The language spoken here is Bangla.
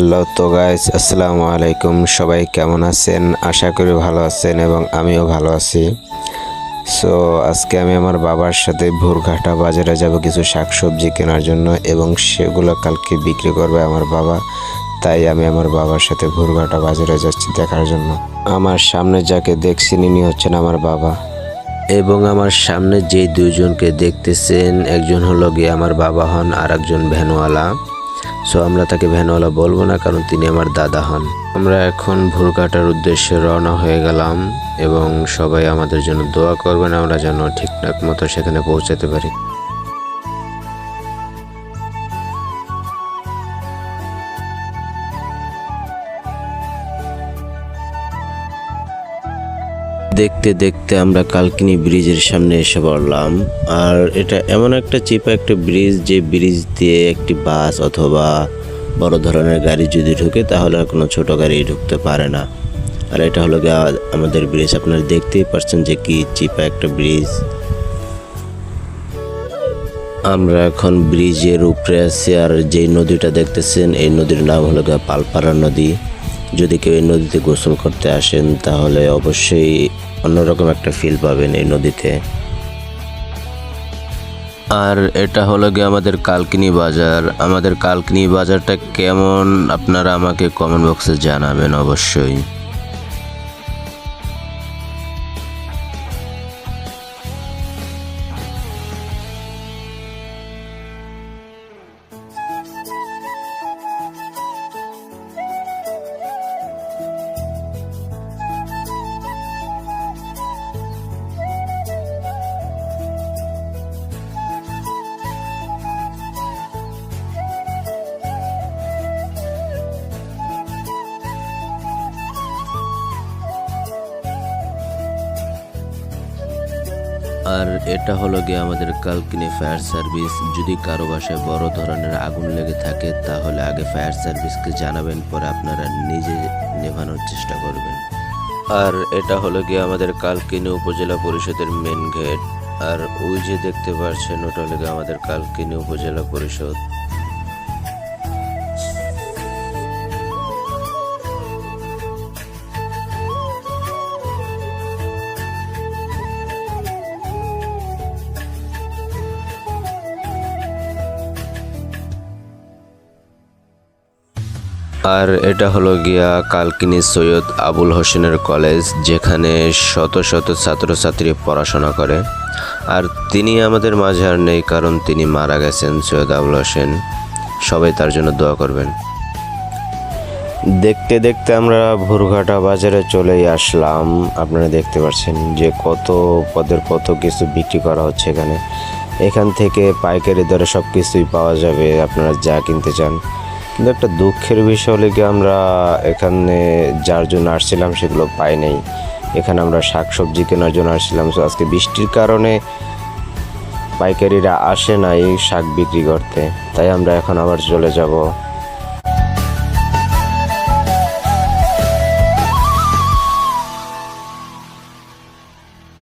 হ্যালো, তো গাইজ আসসালামু আলাইকুম। সবাই কেমন আছেন? আশা করি ভালো আছেন এবং আমিও ভালো আছি। সো আজকে আমি আমার বাবার সাথে ভোরঘাটা বাজারে যাব কিছু শাকসবজি কেনার জন্য এবং সেগুলো কালকে বিক্রি করবে আমার বাবা। তাই আমি আমার বাবার সাথে ভোরঘাটা বাজারে যাচ্ছি দেখার জন্য। আমার সামনে যাকে দেখছি ইনি হচ্ছেন আমার বাবা। এবং আমার সামনে যে দুইজনকে দেখতেছেন, একজন হলো গিয়ে আমার বাবা হন আর একজন ভ্যানওয়ালা। সো আমরা তাকে ভ্যানওয়ালা বলব না, কারণ তিনি আমার দাদা হন। আমরা এখন ভুল কাটার উদ্দেশ্যে রওনা হয়ে গেলাম এবং সবাই আমাদের জন্য দোয়া করবেন, আমরা যেন ঠিকঠাক মতো সেখানে পৌঁছাতে পারি। দেখতে দেখতে আমরা কালকিনি ব্রিজের সামনে এসে পড়লাম। আর এটা এমন একটা চিপা একটা ব্রিজ, যে ব্রিজ দিয়ে একটি বাস অথবা বড় ধরনের গাড়ি যদি ঢুকে, তাহলে আর কোনো ছোট গাড়ি ঢুকতে পারে না। আর এটা হলো গিয়ে আমাদের ব্রিজ। আপনারা দেখতেই পারছেন যে কি চিপা একটা ব্রিজ। আমরা এখন ব্রিজের উপরে আছি, আর যেই নদীটা দেখতেছেন, এই নদীর নাম হলো গিয়ে পালপাড়া নদী। যদি কেউ এই নদীতে গোসল করতে আসেন, তাহলে অবশ্যই অন্যরকম একটা ফিল পাবেন এই নদীতে। আর এটা হলো গিয়ে আমাদের কালকিনি বাজার। আমাদের কালকিনি বাজারটা কেমন? আপনারা আমাকে কমেন্ট বক্সে জানাবেন অবশ্যই। আর এটা হলো গিয়ে আমাদের কালকিনি ফায়ার সার্ভিস। যদি কারও বাসায় বড় ধরনের আগুন লেগে থাকে, তাহলে আগে ফায়ার সার্ভিসকে জানাবেন, পরে আপনারা নিজে নেভানোর চেষ্টা করবেন। আর এটা হলো গিয়ে আমাদের কালকিনি উপজেলা পরিষদের মেন গেট আর ওই যে দেখতে পাচ্ছেন ওটা হলো গিয়ে আমাদের কালকিনি উপজেলা পরিষদ। আর এটা হলো গিয়া কালকিনি সৈয়দ আবুল হোসেনের কলেজ, যেখানে শত শত ছাত্রছাত্রী পড়াশোনা করে। আর তিনি আমাদের মাঝে আর নেই, কারণ তিনি মারা গেছেন সৈয়দ আবুল হোসেন। সবাই তার জন্য দোয়া করবেন। দেখতে দেখতে আমরা ভুরঘাটা বাজারে চলেই আসলাম। আপনারা দেখতে পাচ্ছেন যে কত পদের কত কিছু বিক্রি করা হচ্ছে এখানে। এখান থেকে পাইকারি দরে সব কিছুই পাওয়া যাবে, আপনারা যা কিনতে চান। কিন্তু একটা দুঃখের বিষয় হলে কি, আমরা এখানে যার জন্য আসছিলাম সেগুলো পাই নাই। এখানে আমরা শাকসবজি কেনার জন্য আসছিলাম। তো আজকে বৃষ্টির কারণে পাইকারিরা আসে না এই শাক বিক্রি করতে। তাই আমরা এখন আবার চলে যাব।